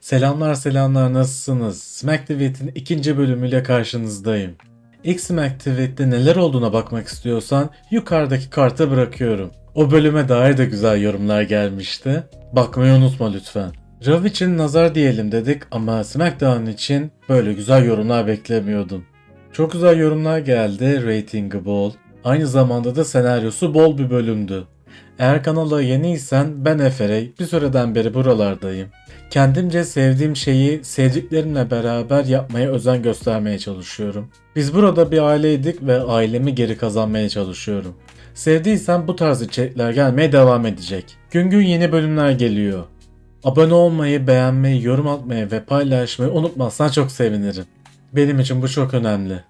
Selamlar selamlar nasılsınız? Smack TV'nin ikinci bölümüyle karşınızdayım. İlk Smack TV'de neler olduğuna bakmak istiyorsan yukarıdaki karta bırakıyorum. O bölüme dair de güzel yorumlar gelmişti. Bakmayı unutma lütfen. Rav için nazar diyelim dedik ama SmackDown için böyle güzel yorumlar beklemiyordum. Çok güzel yorumlar geldi, ratingi bol. Aynı zamanda da senaryosu bol bir bölümdü. Eğer kanala yeniysen ben Eferey, bir süreden beri buralardayım. Kendimce sevdiğim şeyi sevdiklerimle beraber yapmaya özen göstermeye çalışıyorum. Biz burada bir aileydik ve ailemi geri kazanmaya çalışıyorum. Sevdiysen bu tarz içerikler gelmeye devam edecek. Gün gün yeni bölümler geliyor. Abone olmayı, beğenmeyi, yorum atmayı ve paylaşmayı unutmazsan çok sevinirim. Benim için bu çok önemli.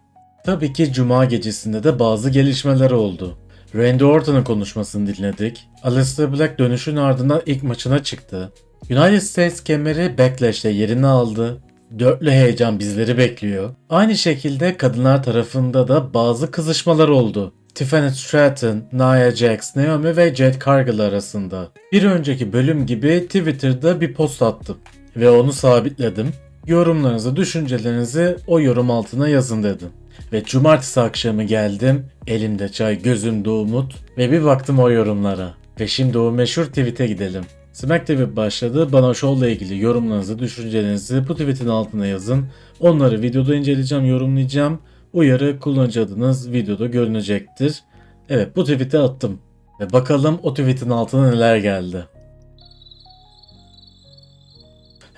Tabii ki Cuma gecesinde de bazı gelişmeler oldu. Randy Orton'un konuşmasını dinledik. Aleister Black dönüşün ardından ilk maçına çıktı. United States kemeri Backlash'te yerini aldı. Dörtlü heyecan bizleri bekliyor. Aynı şekilde kadınlar tarafında da bazı kızışmalar oldu. Tiffany Stratton, Nia Jax, Naomi ve Jade Cargill arasında. Bir önceki bölüm gibi Twitter'da bir post attım ve onu sabitledim. Yorumlarınızı, düşüncelerinizi o yorum altına yazın dedim. Ve cumartesi akşamı geldim, elimde çay, gözümde umut ve bir baktım o yorumlara. Ve şimdi o meşhur tweet'e gidelim. Smack TV başladı. Bana show'la ilgili yorumlarınızı, düşüncelerinizi bu tweet'in altına yazın. Onları videoda inceleyeceğim, yorumlayacağım. Uyarı kullanıcı adınız videoda görünecektir. Evet bu tweet'i attım. Ve bakalım o tweet'in altına neler geldi.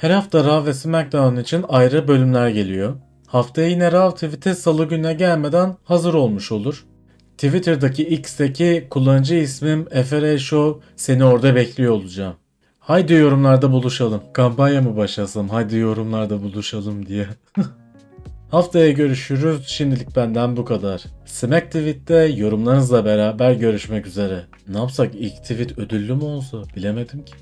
Her hafta Raw ve SmackDown için ayrı bölümler geliyor. Haftaya yine Raw tweet'e salı gününe gelmeden hazır olmuş olur. Twitter'daki X'teki kullanıcı ismim Efere Show seni orada bekliyor olacağım. Haydi yorumlarda buluşalım. Kampanya mı başlasam? Haydi yorumlarda buluşalım diye. Haftaya görüşürüz. Şimdilik benden bu kadar. Smack Tweet'te yorumlarınızla beraber görüşmek üzere. Ne yapsak ilk tweet ödüllü mü olsa bilemedim ki.